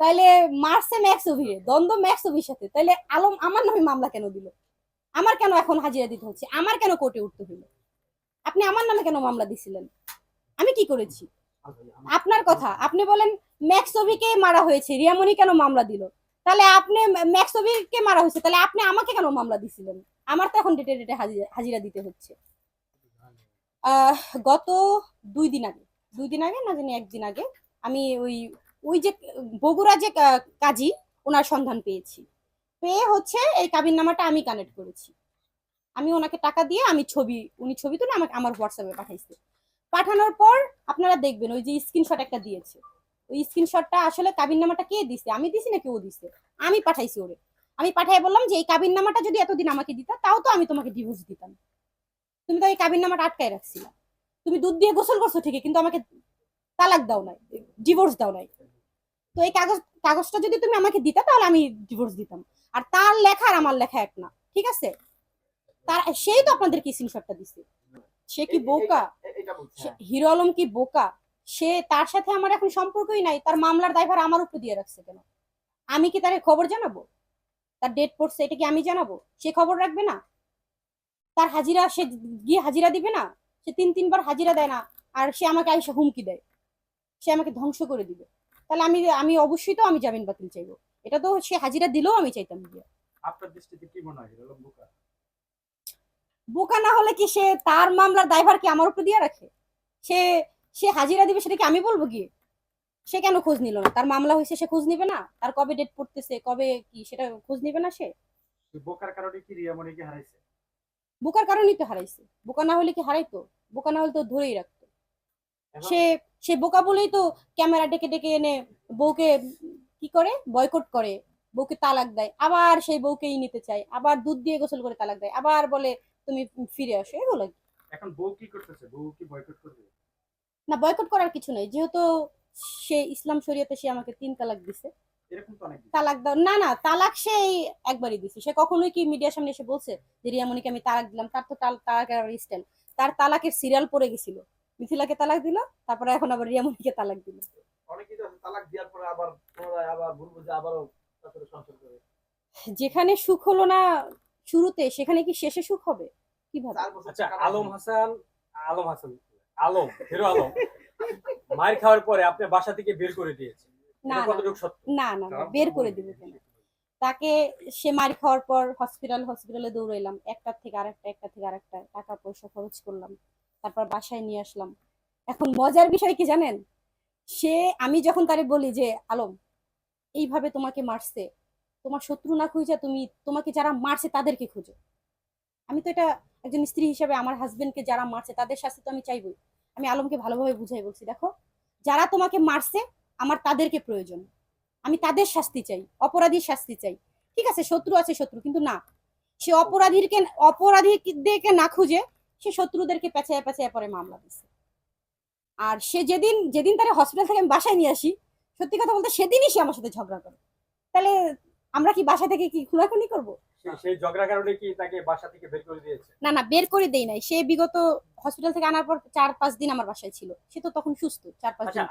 তাইলে মারছে ম্যাক্স অভিরে দ্বন্দ্ব ম্যাক্স অভির সাথে। তাইলে আলম আমার নামে মামলা কেন দিল? আমার কেন এখন হাজিরা দিতে হচ্ছে? আমার কেন কোর্টে উঠতে হইল? আপনি আমার নামে কেন মামলা দিছিলেন? আমি কি করেছি? আপনার কথা। আপনি বলেন ম্যাক্সবিকে মারা হয়েছে, রিয়ামণি কেন মামলা দিল? তাহলে আপনি ম্যাক্সবিকে মারা হয়েছে তাহলে আপনি আমাকে কেন মামলা দিছিলেন? আমার তো এখন ডেটে ডেটে হাজিরা দিতে হচ্ছে। গত দুই দিন আগে, দুই দিন আগে না জানি, একদিন আগে, আমি ওই ওই যে, বগুড়া যে কাজী, ওনার সন্ধান পেয়েছি। পেয়ে হচ্ছে এই কাবিন নামাটা আমি কানেক্ট করেছি। আমি ওনাকে টাকা দিয়ে আমি ছবি, উনি ছবি তুলে আমাকে, আমার হোয়াটসঅ্যাপে পাঠাইছে। পাঠানোর পর আপনারা দেখবেন, ওই যে স্ক্রিনশট একটা দিয়েছে। ওই স্ক্রিনশটটা আসলে কাবিন নামাটা কে দিছে? আমি দিছি নাকি ও দিছে? আমি পাঠাইছি ওরে। আমি পাঠাই বললাম যে, এই কাবিন নামাটা যদি এতদিন আমাকে দিতা, তাও তো আমি তোমাকে ডিভোর্স দিতাম। তুমি তো এই কাবিন নামাটা আটকায় রাখছিলা। তুমি দুধ দিয়ে গোসল করছ ঠিকই, কিন্তু আমাকে তালাক দাও নাই ডিভোর্স দাও নাই। তো এই কাগজ কাগজটা যদি তুমি আমাকে দিতা তাহলে আমি ডিভোর্স দিতাম। আর তার লেখা আর আমার লেখা এক না ঠিক আছে? তার সেই তো আপনাদেরকে স্ক্রিনশটটা দিছে? সে কি বোকা? হিরো আলম কি বোকা? সে তার সাথে আমার এখন সম্পর্কই নাই তার মামলার দায়ভার আমার উপর দিয়ে রাখছে কেন? আমি কি তারে খবর জানাব? তার ডেট পড়ছে এটা কি আমি জানাব? সে খবর রাখবে না? তার হাজিরা সে গিয়ে হাজিরা দিবে না? সে তিন তিনবার হাজিরা দেয় না আর সে আমাকে আইসা হুমকি দেয়। সে আমাকে ধ্বংস করে দিবে। তাহলে আমি আমি অবশ্যই তো আমি জামিন বাতিল চাইব। এটা তো সে হাজিরা দিলেও আমি চাইতাম আপনার দৃষ্টিতে কি মনে হয় বোকা? বোকা না হলে কি সে তার মামলার দায়ভার কি আমার উপর দিয়ে রাখে? সে সে হাজিরা দিবে সেটা কি আমি বলব গিয়ে? সে কেন খোঁজ নিল না? তার মামলা হয়েছে সে খোঁজ নিবে না? তার কবে ডেট পড়তেছে কবে কি সেটা খোঁজ নিবে না সে? বোকার কারণে কি রিয়ামণিকে হারাইছে? বোকার কারণেই তো হারাইছে। বোকা না হলে কি হারাইতো? বোকা না হলে তো ধরেই রাখতো। সে সে বোকা বলেই তো ক্যামেরা ডেকে ডেকে এনে বউকে কি করে? বয়কট করে। বউকে তালাক দেয়। আবার সেই বউকেই নিতে চায়। আবার দুধ দিয়ে গোসল করে তালাক দেয়। আবার বলে তুমি ফিরে আসো। এগুলো? এখন বউ কি করতেছে? বউ কি বয়কট করবে? না বয়কট করার কিছু নেই। যেহেতু সে ইসলাম শরীয়তে সে আমাকে তিন তালাক দিছে। এরকম তো অনেক তালাক দাও না না তালাক সেই একবারই দিছে। সে কখনোই কি মিডিয়ার সামনে এসে বলছে যে রিয়ামণিকে আমি তালাক দিলাম। তার তো তাল- তালাকের স্টাইল তার তালাকের সিরিয়াল পড়ে গেছিল। মিথিলাকে তালাক দিল তারপরে এখন আবার রিয়ামণিকে তালাক দিল। অনেকেই তো তালাক দেওয়ার পরে আবার পুনরায় আবার বলব যে আবারও তার সংসার করে। যেখানে সুখ হলো না শুরুতে সেখানে কি শেষে সুখ হবে? কীভাবে আচ্ছা আলম হাসান আলম হাসান আলম হিরো আলম মায়ের খাওয়ার পরে আপনি বাসা থেকে বের করে দিয়েছে না না না না না, বের করে দিবে কেন? তাকে সে মার খাওয়ার পর হসপিটাল হসপিটালে দৌড়াইলাম একটার থেকে আরেকটা একটা থেকে আরেকটা টাকা পয়সা খরচ করলাম। তারপর বাসায় নিয়ে আসলাম। এখন মজার বিষয় কি জানেন? সে, আমি যখন তারে বলি যে, আলম, এইভাবে তোমাকে মারছে, তোমার শত্রু না খুঁজে তুমি, তোমাকে যারা মারছে তাদেরকে খুঁজো। আমি তো এটা একজন স্ত্রী হিসেবে আমার হাজবেন্ডকে যারা মারছে তাদের শাস্তি তো আমি চাইবই। আমি আলমকে ভালোভাবে বুঝাই বলছি, দেখো, যারা তোমাকে মারছে, আমার তাদেরকে প্রয়োজন। আমি তাদের শাস্তি চাই, অপরাধীর শাস্তি চাই। ঠিক আছে, শত্রু আছে শত্রু, কিন্তু না। সে অপরাধীরকে অপরাধীদেরকে না খুঁজে সে শত্রুদেরকে পেঁচায় পেঁচায় পরে মামলা দিছে। আর সে যেদিন যেদিন তারা হসপিটাল থেকে আমি বাসায় নিয়ে আসি সত্যি কথা বলতে সেদিনই সে আমার সাথে ঝগড়া করে। তাহলে আমরা কি বাসা থেকে কি খুনাখুনি করব? সে- সেই ঝগড়া কারণে কি তাকে বাসা থেকে বের করে দিয়েছে? না না বের করে দেই নাই। সে বিগত হসপিটাল থেকে আনার পর চার পাঁচ দিন আমার বাসায় ছিল। সে তো তখন সুস্থ চার পাঁচ আচ্ছা দিন